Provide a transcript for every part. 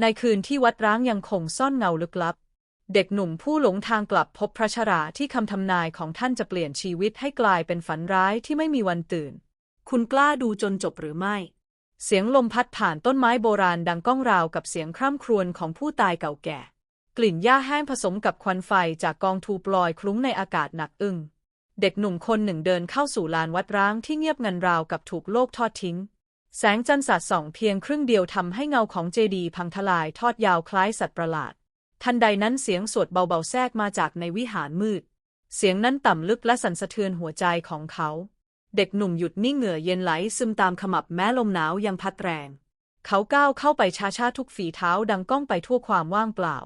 ในคืนที่วัดร้างยังคงซ่อนเงาลึกลับ เด็กหนุ่มผู้หลงทางกลับพบพระชราที่คำทำนายของท่านจะเปลี่ยนชีวิตให้กลายเป็นฝันร้ายที่ไม่มีวันตื่น คุณกล้าดูจนจบหรือไม่ เสียงลมพัดผ่านต้นไม้โบราณดังก้องราวกับเสียงคร่ำครวญของผู้ตายเก่าแก่ กลิ่นหญ้าแห้งผสมกับควันไฟจากกองทูปลอยคลุ้งในอากาศหนักอึ้งเด็กหนุ่มคนหนึ่งเดินเข้าสู่ลานวัดร้างที่เงียบงันราวกับถูกโลกทอดทิ้ง แสงจันทร์สาดส่องเพียงครึ่งเดียวทำให้เงาของเจดีพังทลายทอดยาวคล้ายสัตว์ประหลาด ทันใดนั้นเสียงสวดเบาๆแทรกมาจากในวิหารมืด เสียงนั้นต่ำลึกและสั่นสะเทือนหัวใจของเขา เด็กหนุ่มหยุดนิ่งเหงื่อเย็นไหลซึมตามขมับแม้ลมหนาวยังพัดแรง เขาก้าวเข้าไปช้าๆทุกฝีเท้าดังก้องไปทั่วความว่างเปล่า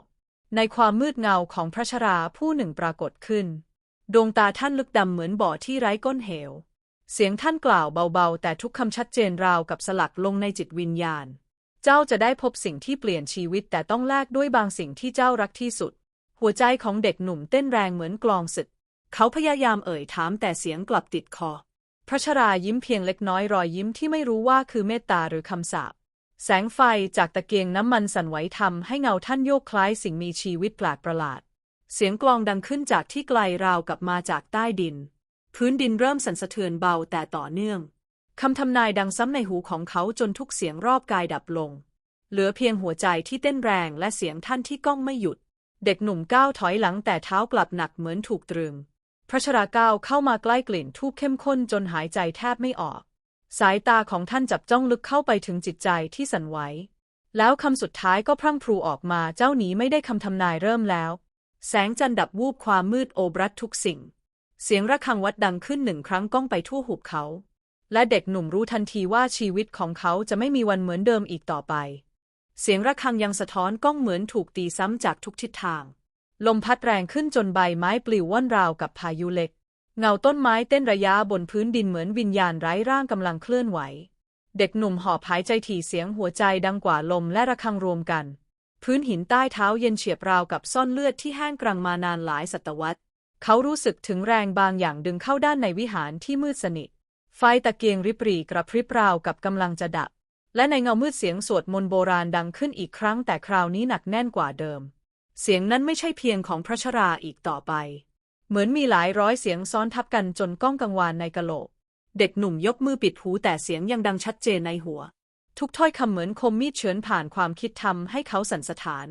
ในความมืดเงาของพระชราผู้หนึ่งปรากฏขึ้น ดวงตาท่านลึกดำเหมือนบ่อที่ไร้ก้นเหว เสียงท่านกล่าวเบาๆ แต่ทุกคำชัดเจนราวกับสลักลงในจิตวิญญาณ เจ้าจะได้พบสิ่งที่เปลี่ยนชีวิตแต่ต้องแลกด้วยบางสิ่งที่เจ้ารักที่สุด หัวใจของเด็กหนุ่มเต้นแรงเหมือนกลองศึก เขาพยายามเอ่ยถามแต่เสียงกลับติดคอ พระชรายิ้มเพียงเล็กน้อยรอยยิ้มที่ไม่รู้ว่าคือเมตตาหรือคำสาป แสงไฟจากตะเกียงน้ำมันสั่นไหวทำให้เงาท่านโยกคล้ายสิ่งมีชีวิตแปลกประหลาด เสียงกลองดังขึ้นจากที่ไกลราวกับมาจากใต้ดิน พื้นดินเริ่มสั่นสะเทือนเบาแต่ต่อเนื่อง คำทำนายดังซ้ำในหูของเขาจนทุกเสียงรอบกายดับลง เหลือเพียงหัวใจที่เต้นแรงและเสียงท่านที่ก้องไม่หยุด เด็กหนุ่มก้าวถอยหลังแต่เท้ากลับหนักเหมือนถูกตรึง พระชราก้าวเข้ามาใกล้กลิ่นทูบเข้มข้นจนหายใจแทบไม่ออก สายตาของท่านจับจ้องลึกเข้าไปถึงจิตใจที่สั่นไหว แล้วคำสุดท้ายก็พรั่งพรูออกมาเจ้าหนีไม่ได้คำทำนายเริ่มแล้ว แสงจันทร์ดับวูบความมืดโอบรัดทุกสิ่ง เสียงระฆังวัดดังขึ้นหนึ่งครั้งก้องไปทั่วหุบเขา และเด็กหนุ่มรู้ทันทีว่าชีวิตของเขาจะไม่มีวันเหมือนเดิมอีกต่อไป เสียงระฆังยังสะท้อนก้องเหมือนถูกตีซ้ำจากทุกทิศทาง ลมพัดแรงขึ้นจนใบไม้ปลิวว่อนราวกับพายุเล็ก เงาต้นไม้เต้นระยะบนพื้นดินเหมือนวิญญาณไร้ร่างกำลังเคลื่อนไหว เด็กหนุ่มหอบหายใจถี่เสียงหัวใจดังกว่าลมและระฆังรวมกัน พื้นหินใต้เท้าเย็นเฉียบราวกับซ่อนเลือดที่แห้งกรังมานานหลายศตวรรษ เขารู้สึกถึงแรงบางอย่างดึงเข้าด้านในวิหารที่มืดสนิท ไฟตะเกียงริบหรี่กระพริบราวกับกำลังจะดับ และในเงามืดเสียงสวดมนต์โบราณดังขึ้นอีกครั้งแต่คราวนี้หนักแน่นกว่าเดิม เสียงนั้นไม่ใช่เพียงของพระชราอีกต่อไป เหมือนมีหลายร้อยเสียงซ้อนทับกันจนก้องกังวานในกะโหลก เด็กหนุ่มยกมือปิดหูแต่เสียงยังดังชัดเจนในหัว ทุกถ้อยคำเหมือนคมมีดเฉือนผ่านความคิดทำให้เขาสั่นสะท้าน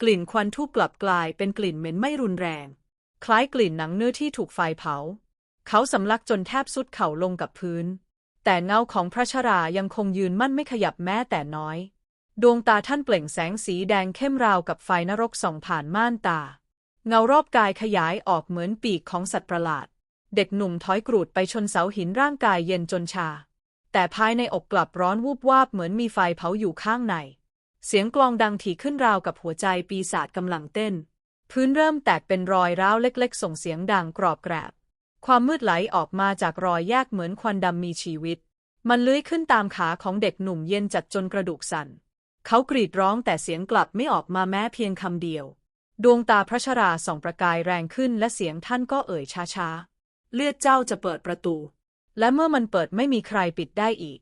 กลิ่นควันทูบกลับกลายเป็นกลิ่นเหม็นไม่รุนแรง คล้ายกลิ่นหนังเนื้อที่ถูกไฟเผา เขาสำลักจนแทบสุดเข่าลงกับพื้น แต่เงาของพระชรายังคงยืนมั่นไม่ขยับแม้แต่น้อย ดวงตาท่านเปล่งแสงสีแดงเข้มราวกับไฟนรกส่องผ่านม่านตา เงารอบกายขยายออกเหมือนปีกของสัตว์ประหลาด เด็กหนุ่มถอยกรูดไปชนเสาหินร่างกายเย็นจนชา แต่ภายในอกกลับร้อนวูบวาบเหมือนมีไฟเผาอยู่ข้างใน เสียงกลองดังถี่ขึ้นราวกับหัวใจปีศาจกำลังเต้น พื้นเริ่มแตกเป็นรอยร้าวเล็กๆ ส่งเสียงดังกรอบแกรบ ความมืดไหลออกมาจากรอยแยกเหมือนควันดำมีชีวิต มันเลื้อยขึ้นตามขาของเด็กหนุ่มเย็นจัดจนกระดูกสั่น เขากรีดร้องแต่เสียงกลับไม่ออกมาแม้เพียงคำเดียว ดวงตาพระชราส่องประกายแรงขึ้นและเสียงท่านก็เอ่ยช้าๆ เลือดเจ้าจะเปิดประตู และเมื่อมันเปิดไม่มีใครปิดได้อีก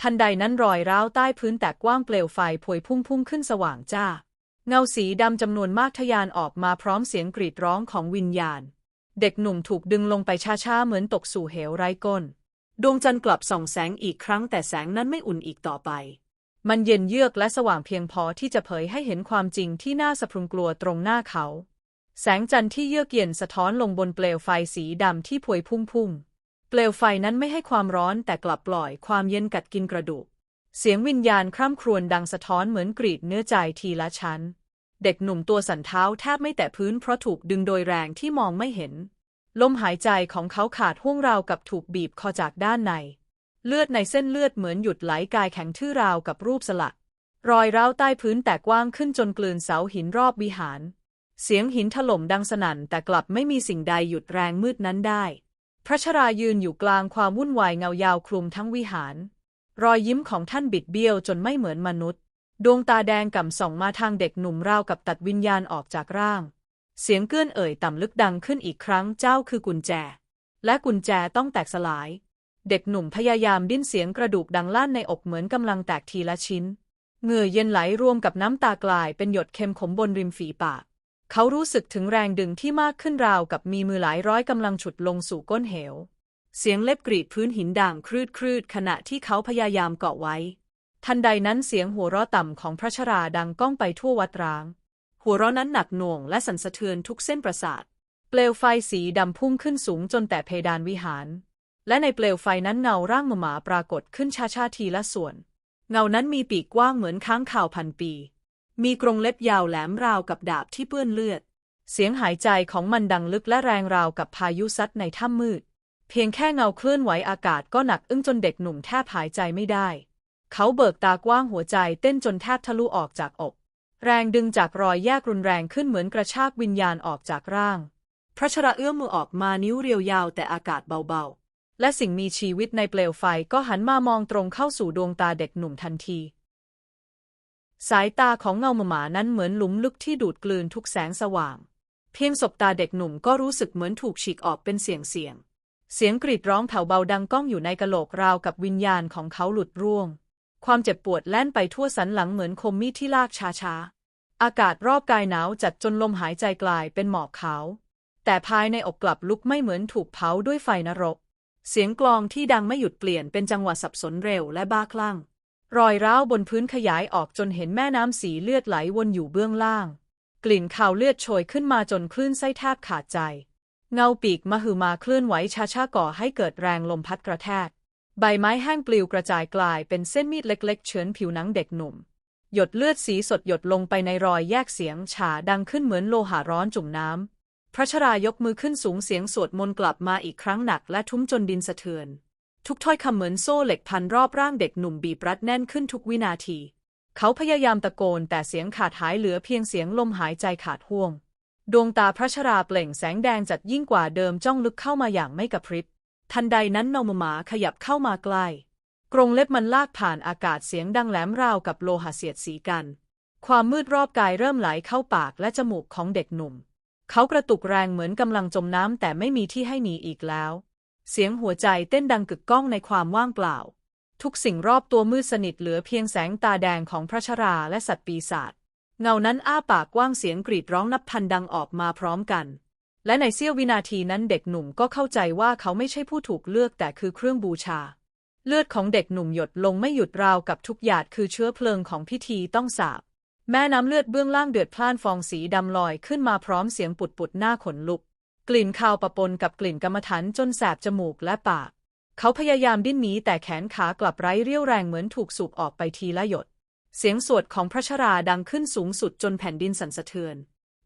ทันใดนั้นรอยร้าวใต้พื้นแตกกว้างเปลวไฟพวยพุ่งพุ่งขึ้นสว่างจ้า เงาสีดำจำนวนมากทะยานออกมาพร้อมเสียงกรีดร้องของวิญญาณ เด็กหนุ่มถูกดึงลงไปช้าๆ เหมือนตกสู่เหวไร้ก้น ดวงจันทร์กลับส่องแสงอีกครั้งแต่แสงนั้นไม่อุ่นอีกต่อไป มันเย็นเยือกและสว่างเพียงพอที่จะเผยให้เห็นความจริงที่น่าสะพรึงกลัวตรงหน้าเขา แสงจันทร์ที่เยือกเย็นสะท้อนลงบนเปลวไฟสีดำที่พวยพุ่งพุ่งเปลวไฟนั้นไม่ให้ความร้อนแต่กลับปล่อยความเย็นกัดกินกระดูก เสียงวิญญาณคร่ำครวญดังสะท้อนเหมือนกรีดเนื้อใจทีละชั้น เด็กหนุ่มตัวสั่นเท้าแทบไม่แตะพื้นเพราะถูกดึงโดยแรงที่มองไม่เห็น ลมหายใจของเขาขาดห่วงราวกับถูกบีบคอจากด้านใน เลือดในเส้นเลือดเหมือนหยุดไหลกายแข็งทื่อราวกับรูปสลัก รอยร้าวใต้พื้นแตกกว้างขึ้นจนกลืนเสาหินรอบวิหาร เสียงหินถล่มดังสนั่นแต่กลับไม่มีสิ่งใดหยุดแรงมืดนั้นได้ พระชรายืนอยู่กลางความวุ่นวายเงายาวคลุมทั้งวิหาร รอยยิ้มของท่านบิดเบี้ยวจนไม่เหมือนมนุษย์ ดวงตาแดงก่ำส่องมาทางเด็กหนุ่มราวกับตัดวิญญาณออกจากร่าง เสียงเกื้อนเอ่ยต่ำลึกดังขึ้นอีกครั้งเจ้าคือกุญแจ และกุญแจต้องแตกสลาย เด็กหนุ่มพยายามดิ้นเสียงกระดูกดังลั่นในอกเหมือนกำลังแตกทีละชิ้นเหงื่อเย็นไหลรวมกับน้ำตากลายเป็นหยดเค็มขมบนริมฝีปาก เขารู้สึกถึงแรงดึงที่มากขึ้นราวกับมีมือหลายร้อยกำลังฉุดลงสู่ก้นเหว เสียงเล็บกรีดพื้นหินด่างครืดครืดขณะที่เขาพยายามเกาะไว้ ทันใดนั้นเสียงหัวเราะต่ำของพระชราดังก้องไปทั่ววัดร้าง หัวเราะนั้นหนักหน่วงและสั่นสะเทือนทุกเส้นประสาท เปลวไฟสีดำพุ่งขึ้นสูงจนแต่เพดานวิหาร และในเปลวไฟนั้นเงาร่างหมาปรากฏขึ้นชาชาๆทีละส่วน เงานั้นมีปีกกว้างเหมือนค้างข่าวพันปี มีกรงเล็บยาวแหลมราวกับดาบที่เปื้อนเลือด เสียงหายใจของมันดังลึกและแรงราวกับพายุซัดในถ้ำมืด เพียงแค่เงาเคลื่อนไหวอากาศก็หนักอึ้งจนเด็กหนุ่มแทบหายใจไม่ได้ เขาเบิกตากว้างหัวใจเต้นจนแทบทะลุออกจากอก แรงดึงจากรอยแยกรุนแรงขึ้นเหมือนกระชากวิญญาณออกจากร่าง พระชราเอื้อมมือออกมานิ้วเรียวยาวแต่อากาศเบาๆ และสิ่งมีชีวิตในเปลวไฟก็หันมามองตรงเข้าสู่ดวงตาเด็กหนุ่มทันที สายตาของเงาหมานั้นเหมือนหลุมลึกที่ดูดกลืนทุกแสงสว่าง เพียงสบตาเด็กหนุ่มก็รู้สึกเหมือนถูกฉีกออกเป็นเสียงเสียง เสียงกรีดร้องแผ่วเบาดังก้องอยู่ในกะโหลกราวกับวิญญาณของเขาหลุดร่วง ความเจ็บปวดแล่นไปทั่วสันหลังเหมือนคมมีดที่ลากช้าๆ อากาศรอบกายหนาวจัดจนลมหายใจกลายเป็นหมอกขาว แต่ภายในอกกลับลุกไม่เหมือนถูกเผาด้วยไฟนรก เสียงกลองที่ดังไม่หยุดเปลี่ยนเป็นจังหวะสับสนเร็วและบ้าคลั่ง รอยร้าวบนพื้นขยายออกจนเห็นแม่น้ำสีเลือดไหลวนอยู่เบื้องล่าง กลิ่นข่าวเลือดโชยขึ้นมาจนคลื่นไส้แทบขาดใจ เงาปีกมหึมาเคลื่อนไหวช้าๆก่อให้เกิดแรงลมพัดกระแทก ใบไม้แห้งปลิวกระจายกลายเป็นเส้นมีดเล็กๆ เฉือนผิวหนังเด็กหนุ่ม หยดเลือดสีสดหยดลงไปในรอยแยกเสียงฉาดังขึ้นเหมือนโลหะร้อนจุ่มน้ำ พระชรายกมือขึ้นสูงเสียงสวดมนต์กลับมาอีกครั้งหนักและทุ้มจนดินสะเทือน ทุกถ้อยคำเหมือนโซ่เหล็กพันรอบร่างเด็กหนุ่มบีบรัดแน่นขึ้นทุกวินาที เขาพยายามตะโกนแต่เสียงขาดหายเหลือเพียงเสียงลมหายใจขาดห่วง ดวงตาพระชราเปล่งแสงแดงจัดยิ่งกว่าเดิมจ้องลึกเข้ามาอย่างไม่กระพริบ ทันใดนั้นนมหมาขยับเข้ามาใกล้ กรงเล็บมันลากผ่านอากาศเสียงดังแหลมราวกับโลหะเสียดสีกัน ความมืดรอบกายเริ่มไหลเข้าปากและจมูกของเด็กหนุ่ม เขากระตุกแรงเหมือนกำลังจมน้ำแต่ไม่มีที่ให้หนีอีกแล้ว เสียงหัวใจเต้นดังกึกก้องในความว่างเปล่า ทุกสิ่งรอบตัวมืดสนิทเหลือเพียงแสงตาแดงของพระชราและสัตว์ปีศาจ เงานั้นอ้าปากกว้างเสียงกรีดร้องนับพันดังออกมาพร้อมกัน และในเสี้ยววินาทีนั้นเด็กหนุ่มก็เข้าใจว่าเขาไม่ใช่ผู้ถูกเลือกแต่คือเครื่องบูชา เลือดของเด็กหนุ่มหยดลงไม่หยุดราวกับทุกหยาดคือเชื้อเพลิงของพิธีต้องสาบ แม่น้ำเลือดเบื้องล่างเดือดพล่านฟองสีดำลอยขึ้นมาพร้อมเสียงปุดปุดๆหน้าขนลุก กลิ่นคาวปะปนกับกลิ่นกรรมฐานจนแสบจมูกและปาก เขาพยายามดิ้นหนีแต่แขนขากลับไร้เรี่ยวแรงเหมือนถูกสูบออกไปทีละหยด เสียงสวดของพระชราดังขึ้นสูงสุดจนแผ่นดินสั่นสะเทือน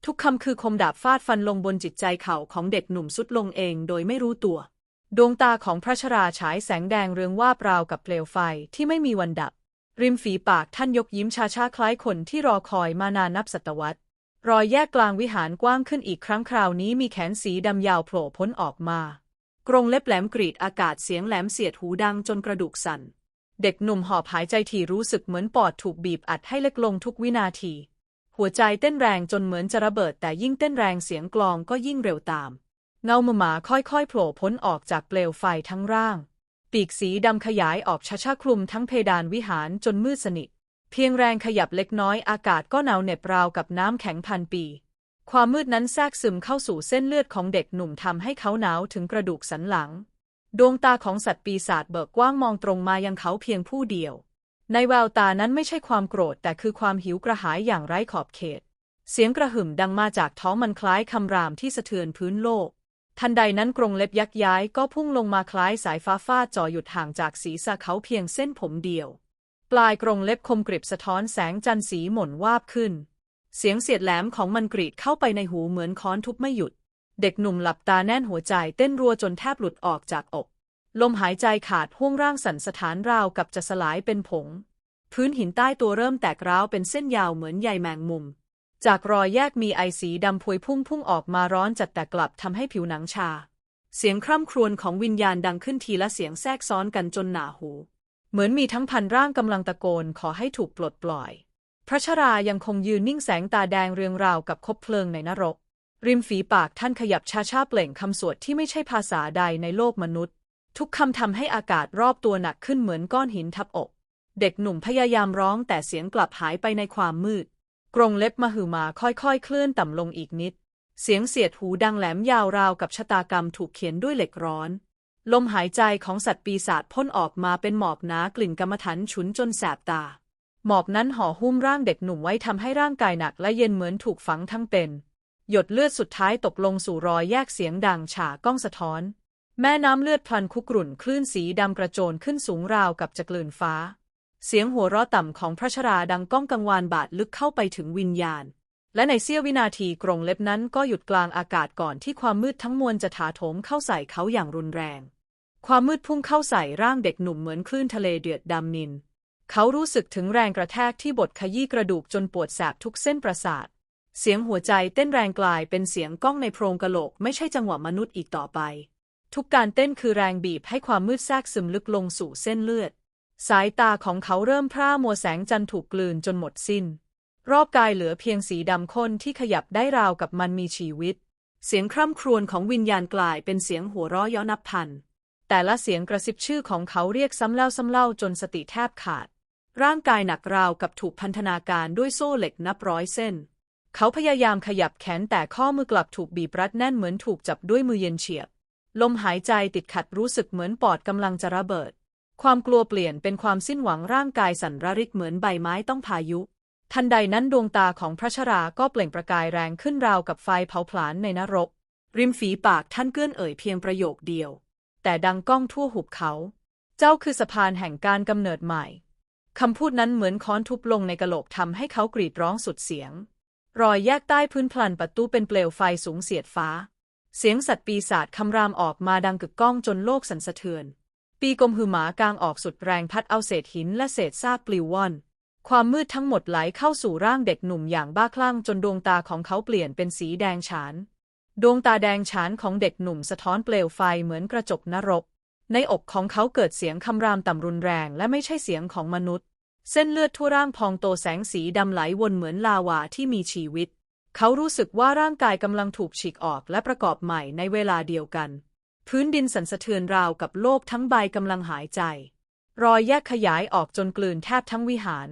ทุกคำคือคมดาบฟาดฟันลงบนจิตใจเขาของเด็กหนุ่มสุดลงเองโดยไม่รู้ตัว ดวงตาของพระชราฉายแสงแดงเรืองว่าบราวกับเปลวไฟที่ไม่มีวันดับ ริมฝีปากท่านยกยิ้มชาชาๆคล้ายคนที่รอคอยมานานนับศตวรรษ รอยแยกกลางวิหารกว้างขึ้นอีกครั้งคราวนี้มีแขนสีดำยาวโผล่พ้นออกมา กรงเล็บแหลมกรีดอากาศเสียงแหลมเสียดหูดังจนกระดูกสั่น เด็กหนุ่มหอบหายใจถี่รู้สึกเหมือนปอดถูกบีบอัดให้เล็กลงทุกวินาที หัวใจเต้นแรงจนเหมือนจะระเบิด แต่ยิ่งเต้นแรงเสียงกลองก็ยิ่งเร็วตาม เงาหมาค่อยๆโผล่พ้นออกจากเปลวไฟทั้งร่าง ปีกสีดำขยายออกช้าๆคลุมทั้งเพดานวิหารจนมืดสนิท เพียงแรงขยับเล็กน้อยอากาศก็หนาวเหน็บราวกับน้ำแข็งพันปี ความมืดนั้นแทรกซึมเข้าสู่เส้นเลือดของเด็กหนุ่มทำให้เขาหนาวถึงกระดูกสันหลัง ดวงตาของสัตว์ปีศาจเบิกกว้างมองตรงมายังเขาเพียงผู้เดียว ในแววตานั้นไม่ใช่ความโกรธแต่คือความหิวกระหายอย่างไร้ขอบเขต เสียงกระหึ่มดังมาจากท้องมันคล้ายคำรามที่สะเทือนพื้นโลก ทันใดนั้นกรงเล็บยักย้ายก็พุ่งลงมาคล้ายสายฟ้าฟาดจ่อหยุดห่างจากศีรษะเขาเพียงเส้นผมเดียว ปลายกรงเล็บคมกริบสะท้อนแสงจันทร์สีหม่นวาบขึ้น เสียงเสียดแหลมของมันกรีดเข้าไปในหูเหมือนค้อนทุบไม่หยุด เด็กหนุ่มหลับตาแน่นหัวใจเต้นรัวจนแทบหลุดออกจากอก ลมหายใจขาดห่วงร่างสั่นสะท้านราวกับจะสลายเป็นผง พื้นหินใต้ตัวเริ่มแตกร้าวเป็นเส้นยาวเหมือนใยแมงมุม จากรอยแยกมีไอสีดำพวยพุ่งพุ่งออกมาร้อนจัดแต่กลับทำให้ผิวหนังชา เสียงคร่ำครวญของวิญญาณดังขึ้นทีละเสียงแทรกซ้อนกันจนหนาหู เหมือนมีทั้งพันร่างกำลังตะโกนขอให้ถูกปลดปล่อย พระชรายังคงยืนนิ่งแสงตาแดงเรืองราวกับคบเพลิงในนรก ริมฝีปากท่านขยับช้าๆเปล่งคำสวดที่ไม่ใช่ภาษาใดในโลกมนุษย์ ทุกคำทำให้อากาศรอบตัวหนักขึ้นเหมือนก้อนหินทับอก เด็กหนุ่มพยายามร้องแต่เสียงกลับหายไปในความมืด กรงเล็บมหึมาค่อยๆ เคลื่อนต่ำลงอีกนิด เสียงเสียดหูดังแหลมยาวราวกับชะตากรรมถูกเขียนด้วยเหล็กร้อน ลมหายใจของสัตว์ปีศาจพ่นออกมาเป็นหมอกหนากลิ่นกรรมฐานฉุนจนแสบตา หมอกนั้นห่อหุ้มร่างเด็กหนุ่มไว้ทำให้ร่างกายหนักและเย็นเหมือนถูกฝังทั้งเป็น หยดเลือดสุดท้ายตกลงสู่รอยแยกเสียงดังฉาก้องสะท้อน แม่น้ำเลือดพลันคุกรุ่นคลื่นสีดำกระโจนขึ้นสูงราวกับจะกลืนฟ้า เสียงหัวเราะต่ำของพระชราดังก้องกังวานบาดลึกเข้าไปถึงวิญญาณ และในเสี้ยววินาทีกรงเล็บนั้นก็หยุดกลางอากาศก่อนที่ความมืดทั้งมวลจะถาโถมเข้าใส่เขาอย่างรุนแรง ความมืดพุ่งเข้าใส่ร่างเด็กหนุ่มเหมือนคลื่นทะเลเดือดดำนิน เขารู้สึกถึงแรงกระแทกที่บดขยี้กระดูกจนปวดแสบทุกเส้นประสาท เสียงหัวใจเต้นแรงกลายเป็นเสียงก้องในโพรงกะโหลก ไม่ใช่จังหวะมนุษย์อีกต่อไป ทุกการเต้นคือแรงบีบให้ความมืดแทรกซึมลึกลงสู่เส้นเลือด สายตาของเขาเริ่มพร่ามัวแสงจันทร์ถูกกลืนจนหมดสิ้น รอบกายเหลือเพียงสีดำข้นที่ขยับได้ราวกับมันมีชีวิต เสียงคร่ำครวญของวิญญาณกลายเป็นเสียงหัวเราะย้อนับพัน แต่ละเสียงกระซิบชื่อของเขาเรียกซ้ำเล่าซ้ำเล่าจนสติแทบขาด ร่างกายหนักราวกับถูกพันธนาการด้วยโซ่เหล็กนับร้อยเส้น เขาพยายามขยับแขนแต่ข้อมือกลับถูกบีบรัดแน่นเหมือนถูกจับด้วยมือเย็นเฉียบ ลมหายใจติดขัดรู้สึกเหมือนปอดกำลังจะระเบิด ความกลัวเปลี่ยนเป็นความสิ้นหวังร่างกายสั่นระริกเหมือนใบไม้ต้องพายุ ทันใดนั้นดวงตาของพระชราก็เปล่งประกายแรงขึ้นราวกับไฟเผาผลาญในนรก ริมฝีปากท่านเกื้อนเอ่ยเพียงประโยคเดียว แต่ดังก้องทั่วหุบเขา เจ้าคือสะพานแห่งการกำเนิดใหม่คำพูดนั้นเหมือนค้อนทุบลงในกะโหลกทำให้เขากรีดร้องสุดเสียง รอยแยกใต้พื้นพลันประตูเป็นเปลวไฟสูงเสียดฟ้า เสียงสัตว์ปีศาจคำรามออกมาดังกึกก้องจนโลกสั่นสะเทือน ปีกลมหือหมากลางออกสุดแรงพัดเอาเศษหินและเศษซากปลิวว่อนความมืดทั้งหมดไหลเข้าสู่ร่างเด็กหนุ่มอย่างบ้าคลั่งจนดวงตาของเขาเปลี่ยนเป็นสีแดงฉาน ดวงตาแดงฉานของเด็กหนุ่มสะท้อนเปลวไฟเหมือนกระจกนรก ในอกของเขาเกิดเสียงคำรามต่ำรุนแรงและไม่ใช่เสียงของมนุษย์ เส้นเลือดทั่วร่างพองโตแสงสีดำไหลวนเหมือนลาวาที่มีชีวิต เขารู้สึกว่าร่างกายกำลังถูกฉีกออกและประกอบใหม่ในเวลาเดียวกัน พื้นดินสั่นสะเทือนราวกับโลกทั้งใบกำลังหายใจ รอยแยกขยายออกจนกลืนแทบทั้งวิหาร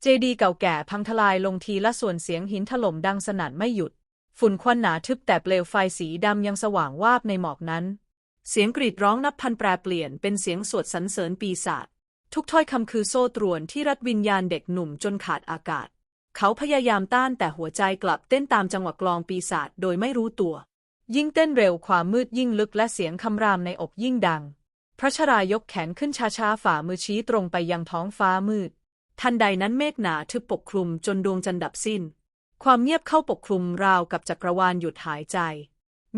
เจดีย์เก่าแก่พังทลายลงทีละส่วนเสียงหินถล่มดังสนั่นไม่หยุด ฝุ่นควันหนาทึบแต่เปลวไฟสีดำยังสว่างวาบในหมอกนั้น เสียงกรีดร้องนับพันแปรเปลี่ยนเป็นเสียงสวดสรรเสริญปีศาจ ทุกถ้อยคำคือโซ่ตรวนที่รัดวิญญาณเด็กหนุ่มจนขาดอากาศ เขาพยายามต้านแต่หัวใจกลับเต้นตามจังหวะกลองปีศาจโดยไม่รู้ตัว ยิ่งเต้นเร็วความมืดยิ่งลึกและเสียงคำรามในอกยิ่งดัง พระชรายกแขนขึ้นช้าๆฝ่ามือชี้ตรงไปยังท้องฟ้ามืด ทันใดนั้นเมฆหนาทึบปกคลุมจนดวงจันทร์ดับสิ้น ความเงียบเข้าปกคลุมราวกับจักรวาลหยุดหายใจ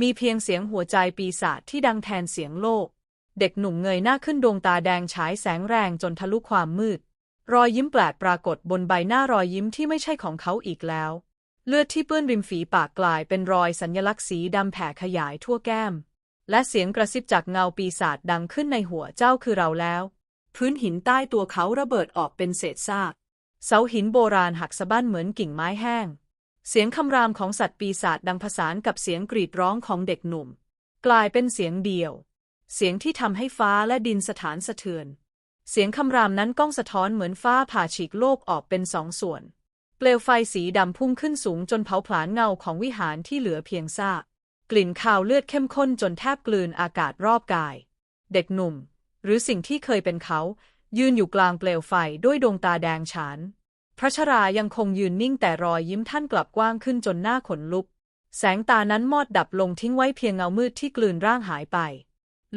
มีเพียงเสียงหัวใจปีศาจที่ดังแทนเสียงโลก เด็กหนุ่มเงยหน้าขึ้นดวงตาแดงฉายแสงแรงจนทะลุความมืด รอยยิ้มแปลกปรากฏบนใบหน้ารอยยิ้มที่ไม่ใช่ของเขาอีกแล้ว เลือดที่เปื้อนริมฝีปากกลายเป็นรอยสัญลักษณ์สีดำแผ่ขยายทั่วแก้ม และเสียงกระซิบจากเงาปีศาจดังขึ้นในหัวเจ้าคือเราแล้ว พื้นหินใต้ตัวเขาระเบิดออกเป็นเศษซาก เสาหินโบราณหักสะบั้นเหมือนกิ่งไม้แห้ง เสียงคำรามของสัตว์ปีศาจดังผสานกับเสียงกรีดร้องของเด็กหนุ่ม กลายเป็นเสียงเดียว เสียงที่ทำให้ฟ้าและดินสถานสะเทือน เสียงคำรามนั้นก้องสะท้อนเหมือนฟ้าผ่าฉีกโลกออกเป็นสองส่วน เปลวไฟสีดำพุ่งขึ้นสูงจนเผาผลาญเงาของวิหารที่เหลือเพียงซากกลิ่นคาวเลือดเข้มข้นจนแทบกลืนอากาศรอบกาย เด็กหนุ่ม หรือสิ่งที่เคยเป็นเขา ยืนอยู่กลางเปลวไฟด้วยดวงตาแดงฉาน พระชรายังคงยืนนิ่งแต่รอยยิ้มท่านกลับกว้างขึ้นจนหน้าขนลุก แสงตานั้นมอดดับลงทิ้งไว้เพียงเงามืดที่กลืนร่างหายไป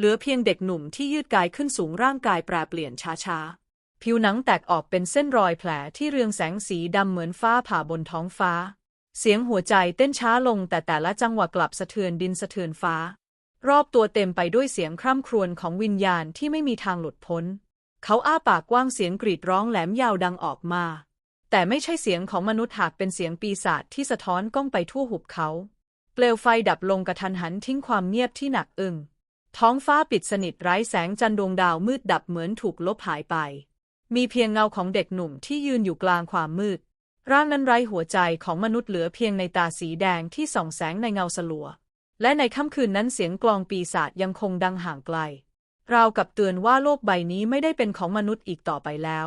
เหลือเพียงเด็กหนุ่มที่ยืดกายขึ้นสูงร่างกายแปรเปลี่ยนช้าๆ ผิวหนังแตกออกเป็นเส้นรอยแผลที่เรืองแสงสีดำเหมือนฟ้าผ่าบนท้องฟ้า เสียงหัวใจเต้นช้าลงแต่แต่ละจังหวะกลับสะเทือนดินสะเทือนฟ้า รอบตัวเต็มไปด้วยเสียงคร่ำครวญของวิญญาณที่ไม่มีทางหลุดพ้น เขาอ้าปากกว้างเสียงกรีดร้องแหลมยาวดังออกมา แต่ไม่ใช่เสียงของมนุษย์หากเป็นเสียงปีศาจที่สะท้อนก้องไปทั่วหุบเขา เปลวไฟดับลงกระทันหันทิ้งความเงียบที่หนักอึ้ง ท้องฟ้าปิดสนิทไร้แสงจันทร์ดวงดาวมืดดับเหมือนถูกลบหายไป มีเพียงเงาของเด็กหนุ่มที่ยืนอยู่กลางความมืด ร่างนั้นไร้หัวใจของมนุษย์เหลือเพียงในตาสีแดงที่ส่องแสงในเงาสลัว และในค่ำคืนนั้นเสียงกลองปีศาจยังคงดังห่างไกลราวกับเตือนว่าโลกใบนี้ไม่ได้เป็นของมนุษย์อีกต่อไปแล้ว